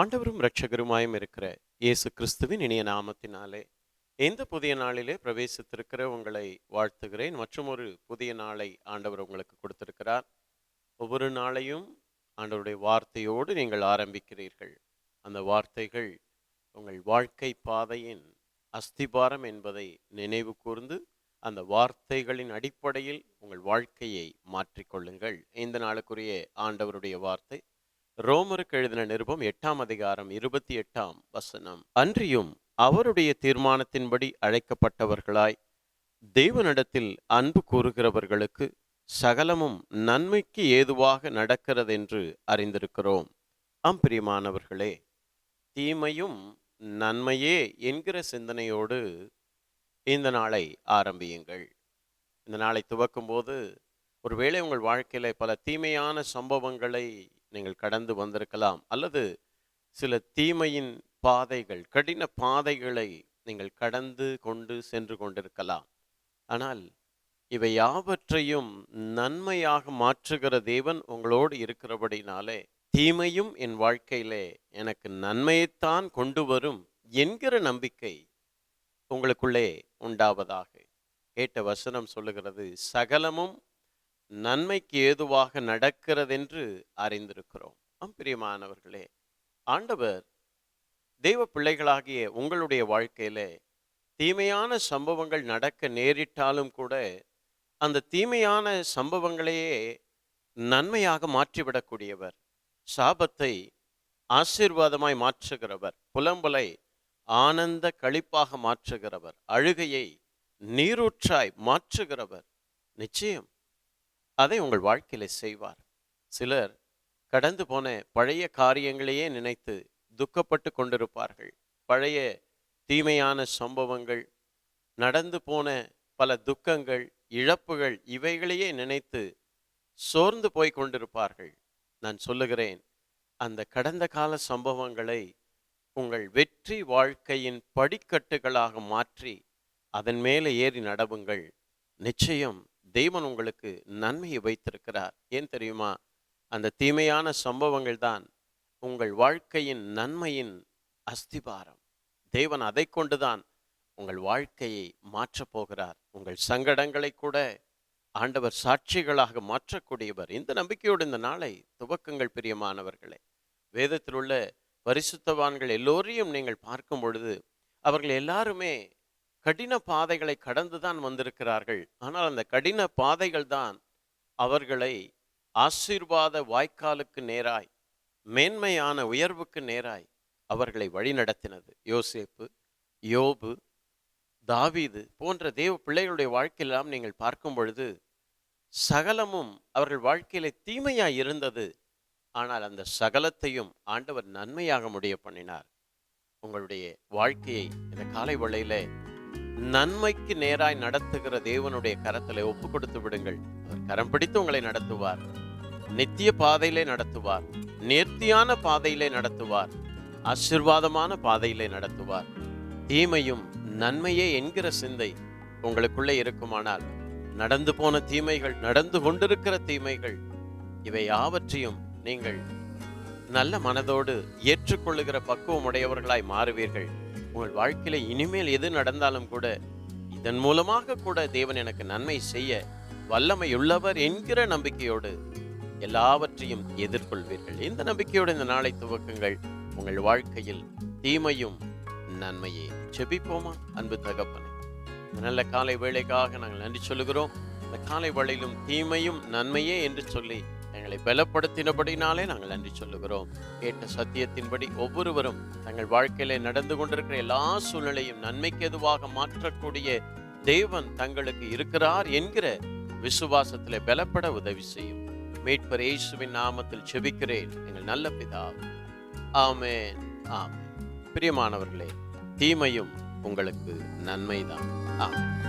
ஆண்டவரும் இரட்சகருமாயும் இருக்கிற இயேசு கிறிஸ்துவின் இனிய நாமத்தினாலே இந்த புதிய நாளிலே பிரவேசித்திருக்கிற உங்களை வாழ்த்துகிறேன். மற்றும் ஒரு புதிய நாளை ஆண்டவர் உங்களுக்கு கொடுத்திருக்கிறார். ஒவ்வொரு நாளையும் ஆண்டவருடைய வார்த்தையோடு நீங்கள் ஆரம்பிக்கிறீர்கள். அந்த வார்த்தைகள் உங்கள் வாழ்க்கை பாதையின் அஸ்திபாரம் என்பதை நினைவு கூர்ந்து அந்த வார்த்தைகளின் அடிப்படையில் உங்கள் வாழ்க்கையை மாற்றிக்கொள்ளுங்கள். இந்த நாளுக்குரிய ஆண்டவருடைய வார்த்தை ரோமருக்கு எழுதின நிருபம் எட்டாம் அதிகாரம் இருபத்தி எட்டாம் வசனம். அன்றியும் அவருடைய தீர்மானத்தின்படி அழைக்கப்பட்டவர்களாய் தேவனிடத்தில் அன்பு கூறுகிறவர்களுக்கு சகலமும் நன்மைக்கு ஏதுவாக நடக்கிறதென்று அறிந்திருக்கிறோம். ஆம் பிரியமானவர்களே தீமையும் நன்மையே என்கிற சிந்தனையோடு இந்த நாளை ஆரம்பியுங்கள். இந்த நாளை துவக்கும்போது ஒருவேளை உங்கள் வாழ்க்கையில பல தீமையான சம்பவங்களை நீங்கள் கடந்து வந்திருக்கலாம் அல்லது சில தீமையின் பாதைகள் கடின பாதைகளை நீங்கள் கடந்து கொண்டு சென்று கொண்டிருக்கலாம். ஆனால் இவை யாவற்றையும் நன்மையாக மாற்றுகிற தேவன் உங்களோடு இருக்கிறபடினாலே தீமையும் என் வாழ்க்கையிலே எனக்கு நன்மையைத்தான் கொண்டு வரும் என்கிற நம்பிக்கை உங்களுக்குள்ளே உண்டாவதாக. கேட்ட வசனம் சொல்லுகிறது சகலமும் நன்மைக்கு ஏதுவாக நடக்கிறதென்று அறிந்திருக்கிறோம். ஆம் பிரியமானவர்களே ஆண்டவர் தெய்வ பிள்ளைகளாகிய உங்களுடைய வாழ்க்கையில தீமையான சம்பவங்கள் நடக்க நேரிட்டாலும் கூட அந்த தீமையான சம்பவங்களையே நன்மையாக மாற்றிவிடக்கூடியவர் சாபத்தை ஆசீர்வாதமாய் மாற்றுகிறவர் புலம்பலை ஆனந்த களிப்பாக மாற்றுகிறவர் அழுகையை நீரூற்றாய் மாற்றுகிறவர். நிச்சயம் அதை உங்கள் வாழ்க்கையில செய்வார். சிலர் கடந்து போன பழைய காரியங்களையே நினைத்து துக்கப்பட்டு கொண்டிருப்பார்கள். பழைய தீமையான சம்பவங்கள் நடந்து போன பல துக்கங்கள் இழப்புகள் இவைகளையே நினைத்து சோர்ந்து போய் கொண்டிருப்பார்கள். நான் சொல்லுகிறேன் அந்த கடந்த கால சம்பவங்களை உங்கள் வெற்றி வாழ்க்கையின் படிக்கட்டுகளாக மாற்றி அதன் மேலே ஏறி நடவுங்கள். நிச்சயம் தெய்வன் உங்களுக்கு நன்மையை வைத்திருக்கிறார். ஏன் தெரியுமா? அந்த தீமையான சம்பவங்கள் தான் உங்கள் வாழ்க்கையின் நன்மையின் அஸ்திபாரம். தேவன் அதை கொண்டுதான் உங்கள் வாழ்க்கையை மாற்றப் போகிறார். உங்கள் சங்கடங்களை கூட ஆண்டவர் சாட்சிகளாக மாற்றக்கூடியவர். இந்த நம்பிக்கையோடு இந்த நாளை துவக்கங்கள் பிரியமானவர்களே. வேதத்தில் உள்ள பரிசுத்தவான்கள் எல்லோரையும் நீங்கள் பார்க்கும் பொழுது அவர்கள் எல்லாருமே கடின பாதைகளை கடந்துதான் வந்திருக்கிறார்கள். ஆனால் அந்த கடின பாதைகள் தான் அவர்களை ஆசீர்வாத வாய்க்காலுக்கு நேராய் மேன்மையான உயர்வுக்கு நேராய் அவர்களை வழிநடத்தினது. யோசேப்பு யோபு தாவீது போன்ற தேவ பிள்ளைகளுடைய வாழ்க்கையெல்லாம் நீங்கள் பார்க்கும் பொழுது சகலமும் அவர்கள் வாழ்க்கையில தீமையாய் இருந்தது. ஆனால் அந்த சகலத்தையும் ஆண்டவர் நன்மையாக முடிய பண்ணினார். உங்களுடைய வாழ்க்கையை இந்த காலை வழியில நன்மைக்கு நேராய் நடத்துகிற தேவனுடைய கரத்திலே ஒப்பு கொடுத்து விடுங்கள். அவர் கரம் பிடித்து உங்களை நடத்துவார். நித்திய பாதையிலே நடத்துவார். நேர்த்தியான பாதையிலே நடத்துவார். ஆசிர்வாதமான பாதையிலே நடத்துவார். தீமையும் நன்மையே என்கிற சிந்தை உங்களுக்குள்ளே இருக்குமானால் நடந்து போன தீமைகள் நடந்து கொண்டிருக்கிற தீமைகள் இவை யாவற்றையும் நீங்கள் நல்ல மனதோடு ஏற்றுக்கொள்ளுகிற பக்குவம் உடையவர்களாய் மாறுவீர்கள். உங்கள் வாழ்க்கையில இனிமேல் எது நடந்தாலும் கூட இதன் மூலமாக கூட தேவன் எனக்கு நன்மை செய்ய வல்லமையுள்ளவர் என்கிற நம்பிக்கையோடு எல்லாவற்றையும் எதிர்கொள்வீர்கள். இந்த நம்பிக்கையோடு இந்த நாளை துவக்குங்கள். உங்கள் வாழ்க்கையில் தீமையும் நன்மையே. செபிப்போமா அன்பு தகப்பனே. நல்ல காலை வேளைக்காக நாங்கள் நன்றி சொல்லுகிறோம். இந்த காலை வேளையிலும் தீமையும் நன்மையே என்று சொல்லி எங்களை பலப்படுத்தினபடினாலே நாங்கள் நன்றி சொல்லுகிறோம். கேட்ட சத்தியத்தின்படி ஒவ்வொருவரும் தங்கள் வாழ்க்கையிலே நடந்து கொண்டிருக்கிற எல்லா சூழ்நிலையும் நன்மைக்கு எதுவாக மாற்றக்கூடிய தேவன் தங்களுக்கு இருக்கிறார் என்கிற விசுவாசத்தில் பலப்பட உதவி செய்யும். மீட்பர் இயேசுவின் நாமத்தில் செபிக்கிறேன். எங்கள் நல்ல பிதா. ஆமேன். ஆமே பிரியமானவர்களே தீமையும் உங்களுக்கு நன்மைதான். ஆமே